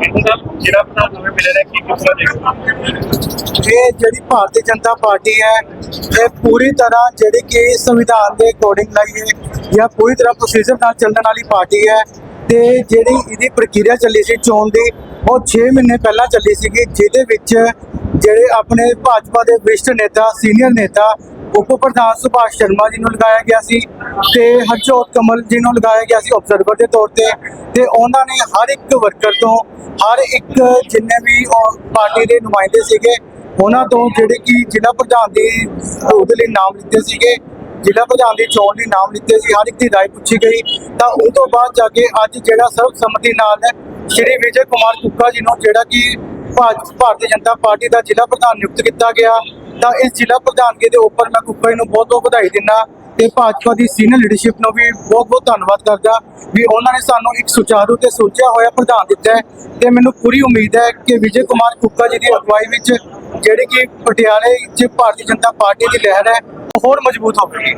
ਜਿਹੜਾ ਪ੍ਰਧਾਨ ਨਵੇਂ ਮਿਲੇ ਨੇ ਕੀ ਕਿਸਾ ਦੇ ਇਹ ਜਿਹੜੀ ਭਾਰਤੀ ਜਨਤਾ ਪਾਰਟੀ ਹੈ, ਇਹ ਪੂਰੀ ਤਰ੍ਹਾਂ ਜਿਹੜੀ ਕਿ ਸੰਵਿਧਾਨ ਦੇ ਅਕੋਰਡਿੰਗ ਲਾਈ ਹੈ, ਜਾਂ ਪੂਰੀ ਤਰ੍ਹਾਂ ਪ੍ਰੋਸੀਜਰ ਨਾਲ ਚੱਲਣ ਵਾਲੀ ਪਾਰਟੀ ਹੈ, ਤੇ ਜਿਹੜੀ ਇਹਦੀ ਪ੍ਰਕਿਰਿਆ ਚੱਲੀ ਸੀ ਚੋਣ ਦੀ, ਉਹ 6 ਮਹੀਨੇ ਪਹਿਲਾਂ ਚੱਲੀ ਸੀਗੀ, ਜਿਹਦੇ ਵਿੱਚ ਜਿਹੜੇ ਆਪਣੇ ਭਾਜਪਾ ਦੇ ਵਿਸ਼ਟ ਨੇਤਾ ਸੀਨੀਅਰ ਨੇਤਾ, ਉਪ ਪ੍ਰਧਾਨ ਸੁਭਾਸ਼ ਸ਼ਰਮਾ ਜੀ ਨੂੰ ਲਗਾਇਆ ਗਿਆ ਸੀ ਤੇ ਹਰਜੋਤ ਕਮਲ ਜੀ ਨੂੰ ਲਗਾਇਆ ਗਿਆ ਸੀ ਆਬਜ਼ਰਵਰ ਦੇ ਤੌਰ ਤੇ ਤੇ ਉਹਨਾਂ ਨੇ ਹਰ ਇੱਕ ਵਰਕਰ ਤੋਂ, ਹਰ ਇੱਕ ਜਿੰਨੇ ਵੀ ਪਾਰਟੀ ਦੇ ਨੁਮਾਇੰਦੇ ਸੀਗੇ, ਉਹਨਾਂ ਤੋਂ ਜਿਹੜੇ ਕਿ ਜ਼ਿਲ੍ਹਾ ਪ੍ਰਧਾਨ ਦੀ ਉਹਦੇ ਲਈ ਨਾਮ ਲਿੱਤੇ ਸੀਗੇ, ਜ਼ਿਲ੍ਹਾ ਪ੍ਰਧਾਨ ਦੀ ਚੋਣ ਲਈ ਨਾਮ ਲਿੱਤੇ ਸੀ, ਹਰ ਇੱਕ ਦੀ ਰਾਏ ਪੁੱਛੀ ਗਈ। ਤਾਂ ਉਹ ਤੋਂ ਬਾਅਦ ਜਾ ਕੇ ਅੱਜ ਜਿਹੜਾ ਸਰਬਸੰਮਤੀ ਨਾਲ ਸ਼੍ਰੀ ਵਿਜੇ ਕੁਮਾਰ ਕੁੱਕਾ ਜੀ ਨੂੰ ਜਿਹੜਾ ਕਿ ਭਾਜ- ਭਾਰਤੀ ਜਨਤਾ ਪਾਰਟੀ ਦਾ ਜ਼ਿਲ੍ਹਾ ਪ੍ਰਧਾਨ ਨਿਯੁਕਤ ਕੀਤਾ ਗਿਆ। ਤਾਂ ਇਸ ਜ਼ਿਲ੍ਹਾ ਪ੍ਰਧਾਨਗੀ ਦੇ ਉੱਪਰ ਮੈਂ ਕੁੱਕਾ ਜੀ ਨੂੰ ਬਹੁਤ ਬਹੁਤ ਵਧਾਈ ਦਿੰਦਾ। ਤੇ ਭਾਜਪਾ ਦੀ ਸੀਨੀਅਰ ਲੀਡਰਸ਼ਿਪ ਨੂੰ ਵੀ ਬਹੁਤ ਬਹੁਤ ਧੰਨਵਾਦ ਕਰਦਾ ਵੀ ਉਹਨਾਂ ਨੇ ਸਾਨੂੰ ਇੱਕ ਸੁਚਾਰੂ ਤੇ ਸੋਚਿਆ ਹੋਇਆ ਪ੍ਰਧਾਨ ਦਿੱਤਾ ਹੈ। ਤੇ ਮੈਨੂੰ ਪੂਰੀ ਉਮੀਦ ਹੈ ਕਿ ਵਿਜੇ ਕੁਮਾਰ ਕੁੱਕਾ ਜੀ ਦੀ ਅਗਵਾਈ ਵਿੱਚ ਜਿਹੜੀ ਕਿ ਪਟਿਆਲੇ 'ਚ ਭਾਰਤੀ ਜਨਤਾ ਪਾਰਟੀ ਦੀ ਲਹਿਰ ਹੈ, ਉਹ ਹੋਰ ਮਜ਼ਬੂਤ ਹੋਵੇਗੀ।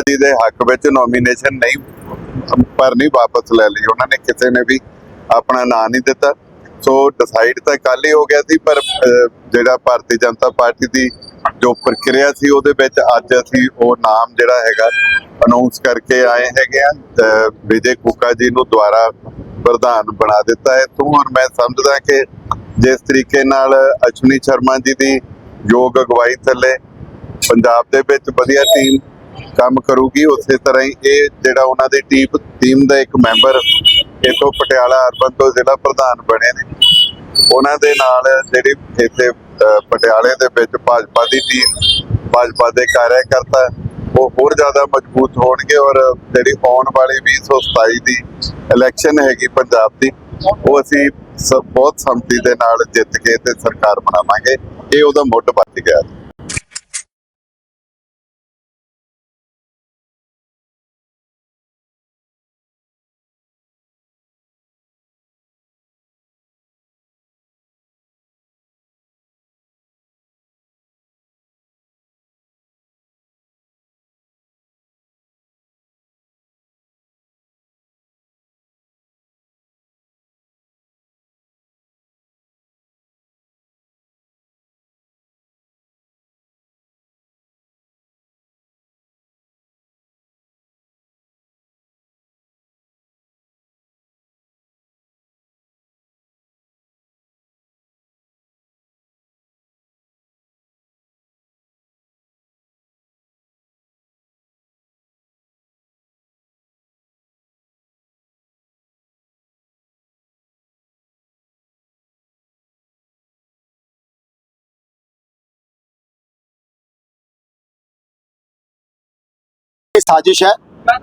ਜੀ ਦੇ ਹੱਕ ਵਿੱਚ ਨੋਮੀਨੇਸ਼ਨ ਨਹੀਂ, ਪਰ ਨਹੀਂ ਵਾਪਸ ਲੈ ਲਈ। ਉਹਨਾਂ ਨੇ ਕਿਸੇ ਨੇ ਵੀ ਆਪਣਾ ਨਾਂ ਨਹੀਂ ਦਿੱਤਾ। ਸੋ ਡਿਸਾਈਡ ਤਾਂ ਕੱਲ ਹੀ ਹੋ ਗਿਆ ਸੀ, ਪਰ ਜਿਹੜਾ ਭਾਰਤੀ ਜਨਤਾ ਪਾਰਟੀ ਦੀ ਜੋ ਪ੍ਰਕਿਰਿਆ ਸੀ, ਉਹਦੇ ਵਿੱਚ ਅੱਜ ਅਸੀਂ ਉਹ ਨਾਮ ਜਿਹੜਾ ਹੈਗਾ ਅਨਾਉਂਸ ਕਰਕੇ ਆਏ ਹੈਗੇ ਆ ਵਿਜੇ ਕੁਕਾ ਜੀ ਨੂੰ ਦੁਆਰਾ ਪ੍ਰਧਾਨ ਬਣਾ ਦਿੱਤਾ ਹੈ। ਤੋਂ ਔਰ ਮੈਂ ਸਮਝਦਾ ਕਿ ਜਿਸ ਤਰੀਕੇ ਨਾਲ ਅਸ਼ਵਨੀ ਸ਼ਰਮਾ ਜੀ ਦੀ ਯੋਗ ਅਗਵਾਈ ਥੱਲੇ ਪੰਜਾਬ ਦੇ ਵਿੱਚ ਵਧੀਆ ਟੀਮ ਕੰਮ ਕਰੂਗੀ, ਉਸੇ ਤਰ੍ਹਾਂ ਹੀ ਇਹ ਜਿਹੜਾ ਉਹਨਾਂ ਦੀ ਟੀਮ ਟੀਮ ਦਾ ਇੱਕ ਮੈਂਬਰ ਇਥੋਂ ਪਟਿਆਲਾ ਅਰਬਨ ਤੋਂ ਜ਼ਿਲ੍ਹਾ ਪ੍ਰਧਾਨ ਬਣੇ ਨੇ। ਉਹਨਾਂ ਦੇ ਨਾਲ ਜਿਹੜੀ ਇੱਥੇ ਪਟਿਆਲੇ ਦੇ ਵਿੱਚ ਭਾਜਪਾ ਦੀ ਟੀਮ ਭਾਜਪਾ ਦੇ ਕਾਰਜਕਰਤਾ ਉਹ ਹੋਰ ਜ਼ਿਆਦਾ ਮਜ਼ਬੂਤ ਹੋਣਗੇ ਔਰ ਜਿਹੜੀ ਆਉਣ ਵਾਲੀ 2027 ਦੀ ਇਲੈਕਸ਼ਨ ਹੈਗੀ ਪੰਜਾਬ ਦੀ, ਉਹ ਅਸੀਂ ਸਭ ਬਹੁਤ ਸੰਮਤੀ ਦੇ ਨਾਲ ਜਿੱਤ ਕੇ ਤੇ ਸਰਕਾਰ ਬਣਾਵਾਂਗੇ। ਇਹ ਉਹਦਾ ਮੁੱਢ ਬੱਜ ਗਿਆ। ਇਹ ਸਾਜ਼ਿਸ਼ ਹੈ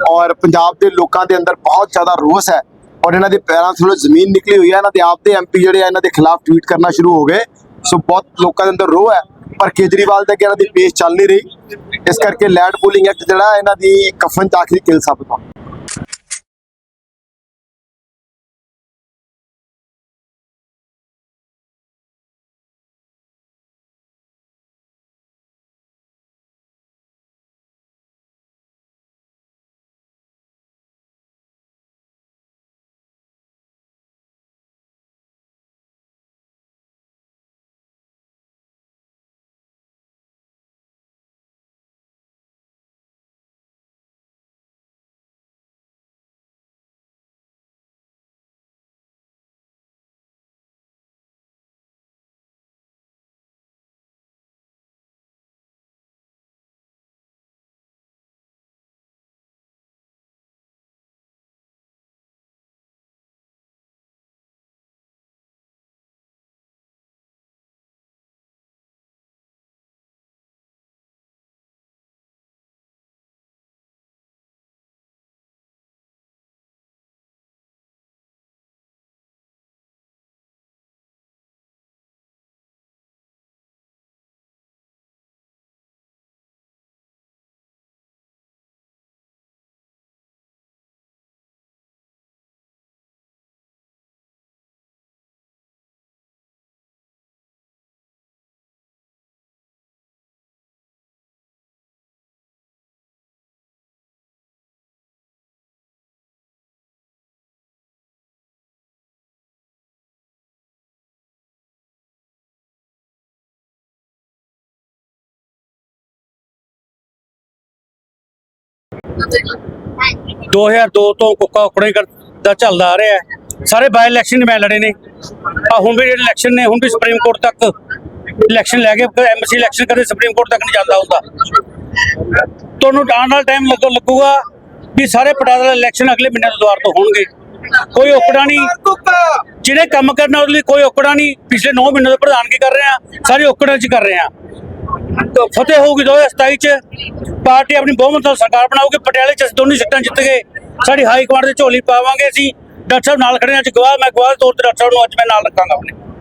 ਔਰ ਪੰਜਾਬ ਦੇ ਲੋਕਾਂ ਦੇ ਅੰਦਰ ਬਹੁਤ ਜ਼ਿਆਦਾ ਰੋਸ ਹੈ ਔਰ ਇਹਨਾਂ ਦੇ ਪੈਰਾਂ ਥੱਲੇ ਜ਼ਮੀਨ ਨਿਕਲੀ ਹੋਈ ਹੈ, ਇਹਨਾਂ ਦੇ ਆਪ ਦੇ ਐਮਪੀ ਜਿਹੜੇ ਆ, ਇਹਨਾਂ ਦੇ ਖਿਲਾਫ ਟਵੀਟ ਕਰਨਾ ਸ਼ੁਰੂ ਹੋ ਗਏ। ਸੋ ਬਹੁਤ ਲੋਕਾਂ ਦੇ ਅੰਦਰ ਰੋਹ ਹੈ, ਪਰ ਕੇਜਰੀਵਾਲ ਦਾ ਅੱਗੇ ਇਹਨਾਂ ਦੀ ਪੇਸ਼ ਚੱਲ ਨਹੀਂ ਰਹੀ। ਇਸ ਕਰਕੇ ਲੈਂਡ ਪੂਲਿੰਗ ਐਕਟ ਜਿਹੜਾ ਇਹਨਾਂ ਦੀ ਕਫਨ ਚ ਆਖਰੀ ਕਿਲ ਸਾਬਤ ਹੋਣਾ। 2002 ਤੋਂ ਕੁੱਕਾ ਉਕੜੇ ਦਾ ਚੱਲਦਾ ਆ ਰਿਹਾ ਹੈ। ਸਾਰੇ ਬਾਈ ਇਲੈਕਸ਼ਨ ਮੈਂ ਲੜੇ ਨੇ। ਆ ਹੁਣ ਵੀ ਇਲੈਕਸ਼ਨ ਨੇ, ਹੁਣ ਵੀ ਸੁਪਰੀਮ ਕੋਰਟ ਤੱਕ ਇਲੈਕਸ਼ਨ ਲੈ ਕੇ ਐਮਸੀ ਇਲੈਕਸ਼ਨ ਕਦੇ ਸੁਪਰੀਮ ਕੋਰਟ ਤੱਕ ਨਹੀਂ ਜਾਂਦਾ ਹੁੰਦਾ। ਤੁਹਾਨੂੰ ਆਉਣ ਵਾਲਾ ਟਾਈਮ ਲੱਗੂਗਾ ਵੀ ਸਾਰੇ ਪਟਿਆਲਾ ਦੇ ਇਲੈਕਸ਼ਨ ਅਗਲੇ ਮਹੀਨੇ ਤੋਂ ਦੁਆਰ ਤੋਂ ਹੋਣਗੇ। ਕੋਈ ਔਕੜਾ ਨਹੀਂ। ਜਿਹੜੇ ਕੰਮ ਕਰਨਾ ਉਹਦੇ ਲਈ ਕੋਈ ਔਕੜਾ ਨਹੀਂ। ਪਿਛਲੇ 9 ਮਹੀਨੇ ਤੋਂ ਪ੍ਰਧਾਨਗੀ ਕਰ ਰਹੇ ਆ ਸਾਰੇ ਔਕੜਾਂ 'ਚ ਕਰ ਰਹੇ ਆ ਫਤਿਹ ਹੋਊਗੀ 2027 ਚ। ਪਾਰਟੀ ਆਪਣੀ ਬਹੁਮਤ ਨਾਲ ਸਰਕਾਰ ਬਣਾਊਗੀ, ਪਟਿਆਲੇ ਚ ਅਸੀਂ ਦੋਨੇ ਸੀਟਾਂ ਜਿੱਤ ਗਏ। ਸਾਡੀ ਹਾਈ ਕਮਾਂਡ ਦੇ ਝੋਲੀ ਪਾਵਾਂਗੇ ਅਸੀਂ। ਡਾਕਟਰ ਸਾਹਿਬ ਨਾਲ ਖੜੇ ਹਾਂ, ਅੱਜ ਗਵਾਹ ਮੈਂ ਗਵਾਹ ਦੇ ਤੌਰ ਤੇ ਡਾਕਟਰ ਸਾਹਿਬ ਨੂੰ ਅੱਜ ਮੈਂ ਨਾਲ ਰੱਖਾਂਗਾ ਆਪਣੇ।